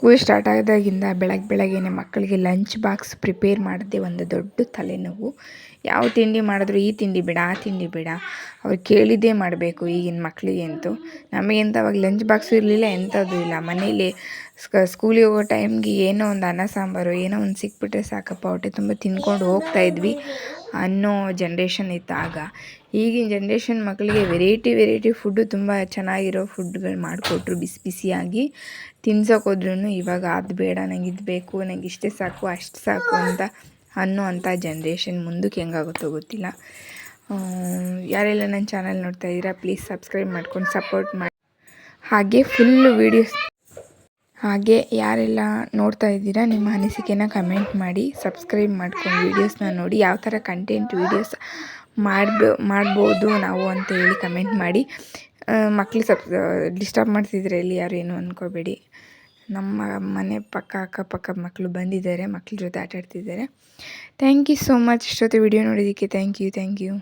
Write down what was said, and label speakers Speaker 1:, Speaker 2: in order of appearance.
Speaker 1: School start ಆದಾಗಿಂದ ಬೆಳಗ್ಗೆ ಬೆಳಗ್ಗೆನೇ ಮಕ್ಕಳಿಗೆ ಲಂಚ್ ಬಾಕ್ಸ್ ಪ್ರಿಪೇರ್ ಮಾಡೋದೇ ಒಂದು ದೊಡ್ಡ ತಲೆನೋವು. ಯಾವ ತಿಂಡಿ ಮಾಡಿದ್ರು ಈ ತಿಂಡಿ ಬೇಡ, ಆ ತಿಂಡಿ ಬೇಡ. ಅವ್ರು ಕೇಳಿದ್ದೇ ಮಾಡಬೇಕು ಈಗಿನ ಮಕ್ಕಳಿಗೆ ಅಂತೂ. ನಮಗಂತೂ ಅವಾಗ ಲಂಚ್ ಬಾಕ್ಸು ಇರಲಿಲ್ಲ ಎಂಥದ್ದು ಇಲ್ಲ. ಮನೇಲಿ ಸ್ಕೂಲಿಗೆ ಹೋಗೋ ಟೈಮ್ಗೆ ಏನೋ ಒಂದು ಅನ್ನ ಸಾಂಬಾರು, ಏನೋ ಒಂದು ಸಿಕ್ಬಿಟ್ರೆ ಸಾಕಪ್ಪ, ಹೊಟ್ಟೆ ತುಂಬ ತಿನ್ಕೊಂಡು ಹೋಗ್ತಾ ಇದ್ವಿ. ಅನ್ನೋ ಜನ್ರೇಷನ್ ಇತ್ತು ಆಗ ಈಗಿನ ಜನ್ರೇಷನ್ ಮಕ್ಕಳಿಗೆ ವೆರೈಟಿ ವೆರೈಟಿ ಫುಡ್ಡು ತುಂಬ ಚೆನ್ನಾಗಿರೋ ಫುಡ್ಗಳು ಮಾಡಿಕೊಟ್ರು ಬಿಸಿ ಬಿಸಿಯಾಗಿ. ತಿನ್ಸೋಕೆ ಹೋದ್ರೂ ಇವಾಗ ಅದು ಬೇಡ, ನಂಗೆ ಇದು ಬೇಕು, ನಂಗೆ ಇಷ್ಟೇ ಸಾಕು, ಅಷ್ಟು ಸಾಕು ಅಂತ ಅನ್ನೋ ಅಂಥ ಜನ್ರೇಷನ್ ಮುಂದಕ್ಕೆ ಹೆಂಗಾಗುತ್ತೋ ಗೊತ್ತಿಲ್ಲ. ಯಾರೆಲ್ಲ ನನ್ನ ಚಾನಲ್ ನೋಡ್ತಾ ಇದ್ದೀರಾ ಪ್ಲೀಸ್ ಸಬ್ಸ್ಕ್ರೈಬ್ ಮಾಡ್ಕೊಂಡು ಸಪೋರ್ಟ್ ಮಾಡಿ ಹಾಗೆ ಫುಲ್ಲು ವೀಡಿಯೋಸ್ ಹಾಗೆ ಯಾರೆಲ್ಲ ನೋಡ್ತಾ ಇದ್ದೀರಾ, ನಿಮ್ಮ ಅನಿಸಿಕೆನ ಕಮೆಂಟ್ ಮಾಡಿ ಸಬ್ಸ್ಕ್ರೈಬ್ ಮಾಡ್ಕೊಂಡು ವೀಡಿಯೋಸ್ನ ನೋಡಿ, ಯಾವ ಥರ ಕಂಟೆಂಟ್ ವೀಡಿಯೋಸ್ ಮಾಡ್ಬೋ, ಮಾಡ್ಬೋದು ನಾವು ಅಂತ ಹೇಳಿ ಕಮೆಂಟ್ ಮಾಡಿ. ಮಕ್ಕಳು ಸಬ್ ಡಿಸ್ಟರ್ಬ್ ಮಾಡ್ತಿದ್ರೆ ಇಲ್ಲಿ ಯಾರು ಏನು ಅಂದ್ಕೋಬೇಡಿ ನಮ್ಮ ಮನೆ ಪಕ್ಕ, ಅಕ್ಕಪಕ್ಕ ಮಕ್ಕಳು ಬಂದಿದ್ದಾರೆ, ಮಕ್ಳ ಜೊತೆ ಆಟಾಡ್ತಿದ್ದಾರೆ. ಥ್ಯಾಂಕ್ ಯು ಸೋ ಮಚ್ ಇಷ್ಟೊತ್ತು ವಿಡಿಯೋ ನೋಡಿದ್ದಕ್ಕೆ ಥ್ಯಾಂಕ್ ಯು ಥ್ಯಾಂಕ್ ಯು